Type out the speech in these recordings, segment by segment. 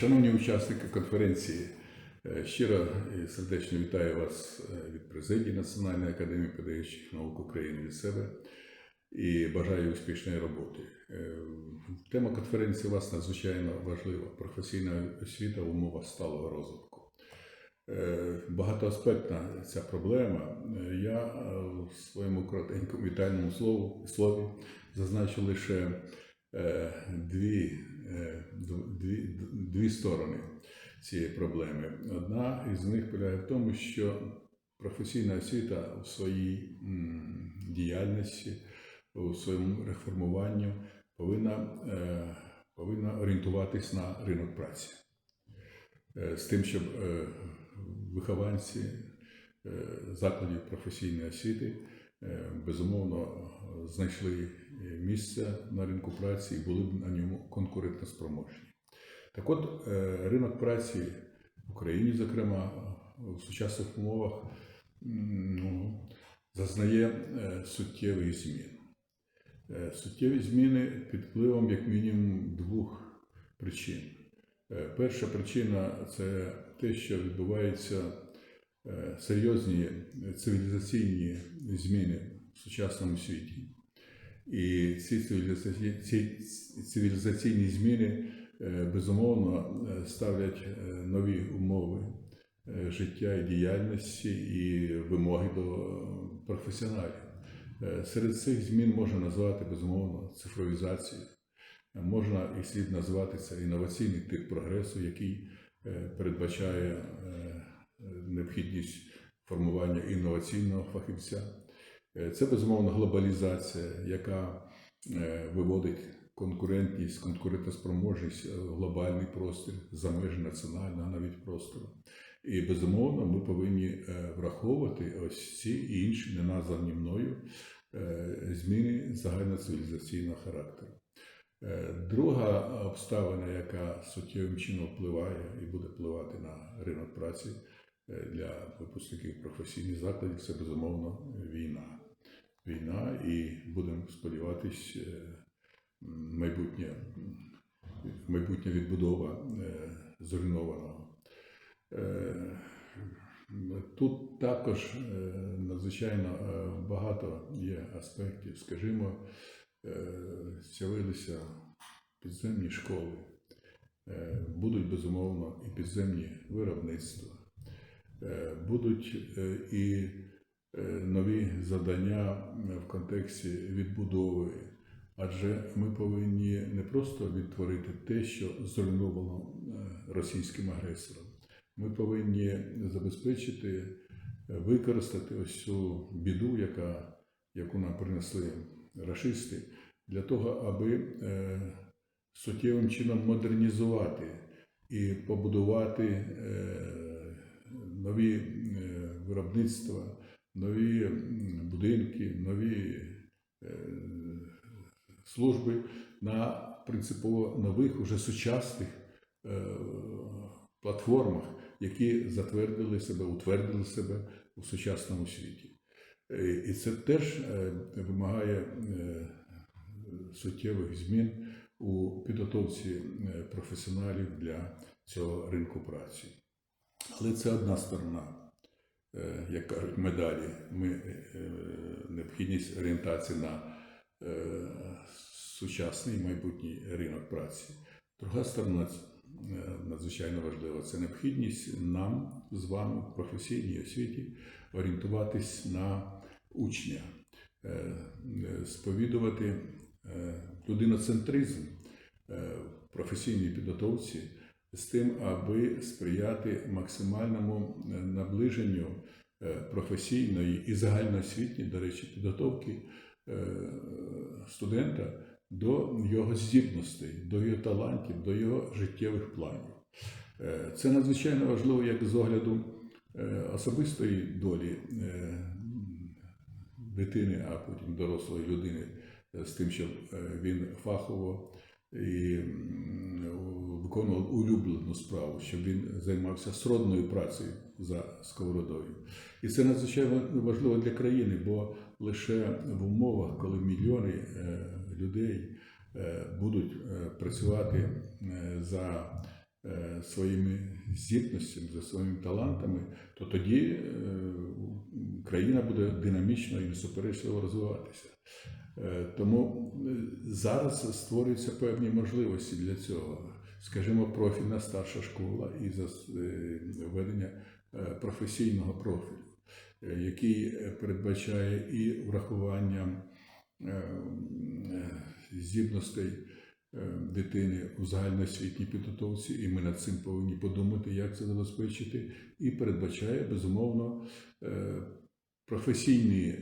Шановні учасники конференції, е, щиро і сердечно вітаю вас е, від президії Національної академії педагогічних наук України від себе і бажаю успішної роботи. Е, Тема конференції у вас надзвичайно важлива професійна освіта в умовах сталого розвитку. Багатоаспектна ця проблема. Я в своєму коротенькому вітальному слові зазначу лише дві, е, дві, дві сторони цієї проблеми. Одна із них полягає в тому, що професійна освіта у своїй діяльності, у своєму реформуванні повинна, е, повинна орієнтуватись на ринок праці. Е, З тим, щоб е, вихованці е, закладів професійної освіти е, безумовно знайшли місце на ринку праці і були б на ньому конкурентоспроможні. Так от, е, ринок праці в Україні, зокрема, в сучасних умовах ну, зазнає е, суттєвих змін. Е, Суттєві зміни під впливом, як мінімум, двох причин. Е, Перша причина це те, що відбуваються е, серйозні цивілізаційні зміни в сучасному світі. І ці цивілізаційні, зміни е, безумовно е, ставлять е, нові умови е, життя і діяльності і вимоги до професіоналів. Е, Серед цих змін можна назвати безумовно цифровізацію. Е, Можна і слід назвати це інноваційний тип прогресу, який е, передбачає е, необхідність формування інноваційного фахівця. Е, Це безумовно глобалізація, яка е, виводить конкурентність, конкурентоспроможність е, глобальний простір за межі національного навіть простору. І безумовно ми повинні враховувати ось ці і інші неназвані мною зміни загальноцивілізаційного характеру. Друга обставина, яка суттєвим чином впливає і буде впливати на ринок праці для випускників професійних закладів, це безумовно війна. Війна, і будемо сподіватись, е, майбутнє, майбутня відбудова е, зруйнованого. Е, Тут також е, надзвичайно е, багато є аспектів. Скажімо, е, з'явилися підземні школи, е, будуть безумовно і підземні виробництва, е, будуть е, і е, нові завдання в контексті відбудови. Адже ми повинні не просто відтворити те, що зруйновано е, російським агресором. Ми повинні забезпечити, е, використати ось цю біду, яка, яку нам принесли рашисти, для того, аби е, суттєвим чином модернізувати і побудувати е, нові е, виробництва, нові будинки, нові е, служби на принципово нових, уже сучасних е, платформах, які затвердили себе, утвердили себе у сучасному світі. І це теж вимагає суттєвих змін у підготовці професіоналів для цього ринку праці. Але це одна сторона, е, як кажуть, медалі. Ми, е, необхідність орієнтації на е, сучасний майбутній ринок праці. Друга сторона е, надзвичайно важлива це необхідність нам з вами в професійній освіті орієнтуватись на учня, е, е, сповідувати е, людиноцентризм е, в професійній підготовці з тим, аби сприяти максимальному е, наближенню е, професійної і загальноосвітньої, до речі, підготовки е, студента до його здібностей, до його талантів, до його життєвих планів. Це надзвичайно важливо як з огляду особистої долі дитини, а потім дорослої людини, з тим, щоб він фахово і виконував улюблену справу, щоб він займався сродною працею за сковородою. І це надзвичайно важливо для країни, бо лише в умовах, коли мільйони е, людей е, будуть е, працювати за своїми здібностями, за своїми талантами, то тоді країна буде динамічно і несуперечливо розвиватися. Тому зараз створюються певні можливості для цього. Скажімо, профільна старша школа і е, введення е, професійного профілю, е, який передбачає і врахування здібностей дитини у загальноосвітній підготовці, і ми над цим повинні подумати, як це забезпечити, і передбачає безумовно професійні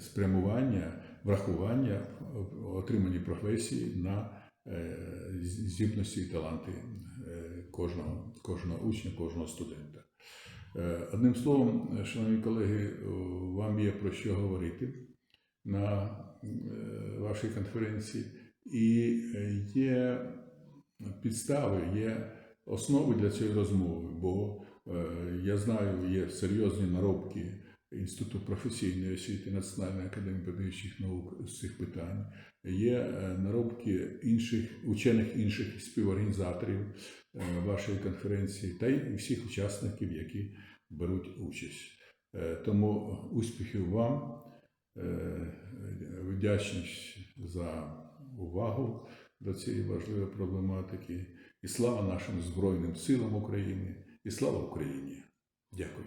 спрямування, врахування отримані професії на здібності і таланти е, кожного, кожного учня, кожного студента. Е, Одним словом, е, шановні колеги, вам є про що говорити на е, вашій конференції, і е, є підстави, є основи для цієї розмови, бо е, я знаю, є серйозні наробки Інституту професійної освіти Національної академії педагогічних наук з цих питань. Є е, наробки інших учених інших співорганізаторів е, вашої конференції та й всіх учасників, які беруть участь. Е, Тому успіхів вам, вдячність за увагу до цієї важливої проблематики. І слава нашим Збройним силам України, і слава Україні! Дякую.